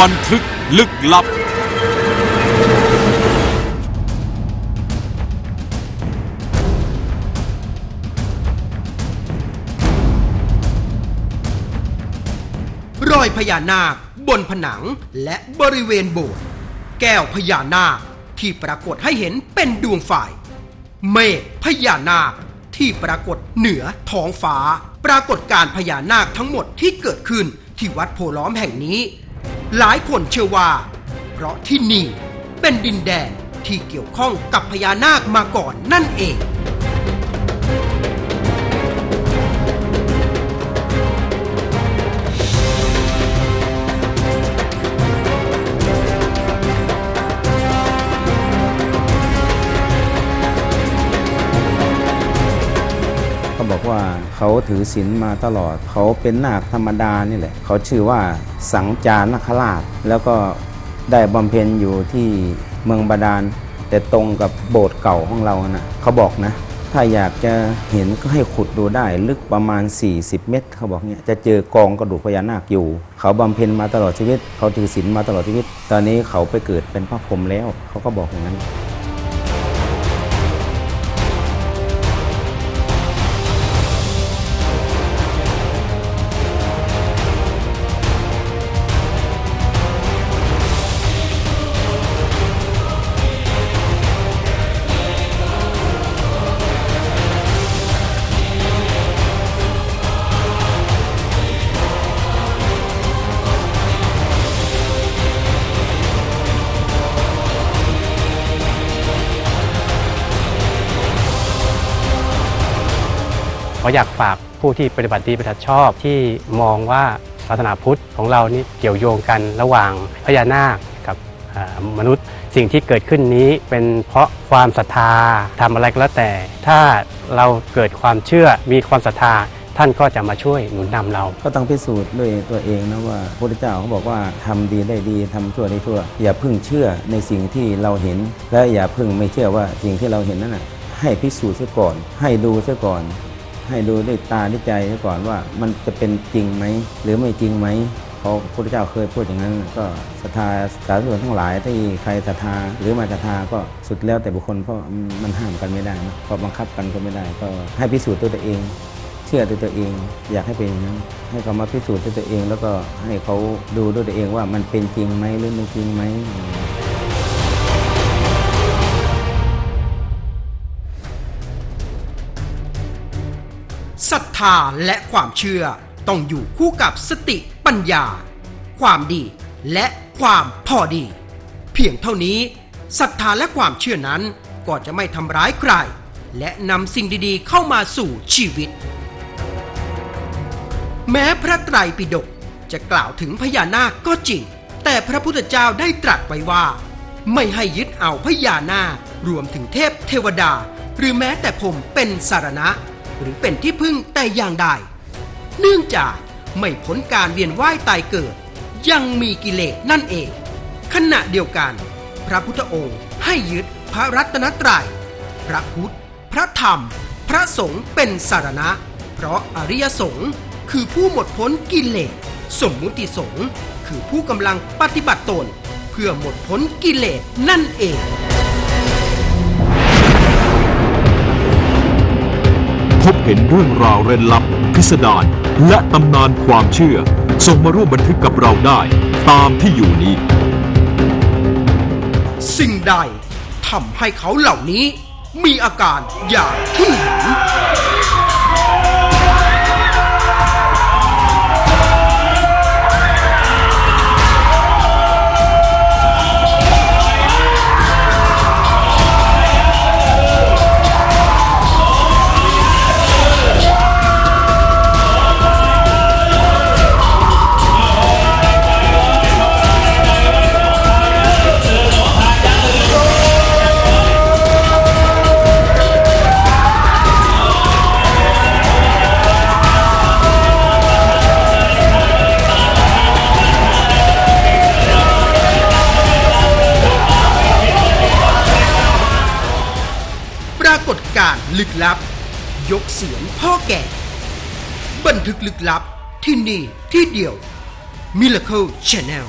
บันทึกลึกลับ รอยพญานาค บนผนังและบริเวณโบสถ์แก้วพญานาคที่ปรากฏให้เห็นเป็นดวงไฟเมฆพญานาคที่ปรากฏเหนือท้องฟ้า ปรากฏการพญานาคทั้งหมดที่เกิดขึ้นที่วัดโพล้อมแห่งนี้ หลายคนเชื่อว่า เพราะที่นี่เป็นดินแดนที่เกี่ยวข้องกับพญานาคมาก่อนนั่นเอง เขาถือศีลมาตลอด เขาเป็นนาคธรรมดานี่แหละ เขาชื่อว่าสังจารนคราช แล้วก็ได้บำเพ็ญอยู่ที่เมืองบาดาล แต่ตรงกับโบสถ์เก่าของเรานะเขาบอกนะ ถ้าอยากจะเห็นก็ให้ขุดดูได้ ลึกประมาณ 40 เมตร เขาบอกเนี่ยจะเจอกองกระดูกพญานาคอยู่ เขาบำเพ็ญมาตลอดชีวิต เขาถือศีลมาตลอดชีวิต ตอนนี้เขาไปเกิดเป็นพระพรหมแล้ว เขาก็บอกอย่างนั้น ขออยากฝากผู้ที่ปฏิบัติดีปฏิบัติชอบที่มองว่าศาสนาพุทธของเรานี่เกี่ยวโยงกันระหว่างพญานาคกับมนุษย์ สิ่งที่เกิดขึ้นนี้เป็นเพราะความศรัทธาทำอะไรก็แล้วแต่ ถ้าเราเกิดความเชื่อมีความศรัทธาท่านก็จะมาช่วยหนุนนำเรา ก็ต้องพิสูจน์ด้วยตัวเองนะว่าพระพุทธเจ้าเขาบอกว่าทำดีได้ดีทำชั่วได้ชั่ว อย่าพึ่งเชื่อในสิ่งที่เราเห็น และอย่าพึ่งไม่เชื่อว่าสิ่งที่เราเห็นนั้นนะให้พิสูจน์ซะก่อน ให้ดูซะก่อน ให้ดูด้วยตาด้วยใจก่อนว่ามันจะเป็นจริงไหมหรือไม่จริงไหมเพราพระพุทธเจ้าเคยพูดอย่างนั้น ก็ศรัทธาสาธุชนทั้งหลายที่ใครศรัทธาหรือไมาศรัทธาก็สุดแล้วแต่บุคคลเพราะมันห้ามกันไม่ได้นะเพราะบังคับกันก็ไม่ได้ ก็ให้พิสูจน์ตัวเอง เชื่อด้วตัวเอง อยากให้เป็นอย่างนั้นให้เขามาพิสูจน์ด้วตัวเอง แล้วก็ให้เขาดูด้วยตัวเองว่ามันเป็นจริงไหมหรือไม่จริงไหม ธาและความเชื่อต้องอยู่คู่กับสติปัญญา ความดีและความพอดี เพียงเท่านี้ศรัทธาและความเชื่อนั้นก็จะไม่ทำร้ายใคร และนำสิ่งดีๆเข้ามาสู่ชีวิต แม้พระไตรปิฎกจะกล่าวถึงพญานาคก็จริง แต่พระพุทธเจ้าได้ตรัสไว้ว่า ไม่ให้ยึดเอาพญานาครวมถึงเทพเทวดา หรือแม้แต่ผมเป็นสารณะ หรือเป็นที่พึ่งแต่อย่างใด เนื่องจากไม่พ้นการเวียนว่ายตายเกิด ยังมีกิเลสนั่นเอง ขณะเดียวกัน พระพุทธองค์ให้ยึดพระรัตนตรัย พระพุทธ พระธรรม พระสงฆ์เป็นสารณะ เพราะอริยสงฆ์คือผู้หมดพ้นกิเลส สมมุติสงฆ์คือผู้กำลังปฏิบัติตน เพื่อหมดพ้นกิเลสนั่นเอง เห็นเรื่องราวเร้นลับ พิสดารและตำนานความเชื่อ ส่งมาร่วมบันทึกกับเราได้ตามที่อยู่นี้ สิ่งใดทำให้เขาเหล่านี้มีอาการอย่างที่เห็น รากฏการณ์ลึกลับ ยกเสียงพ่อแก่ บันทึกลึกลับที่นี่ที่เดียว Miracle Channel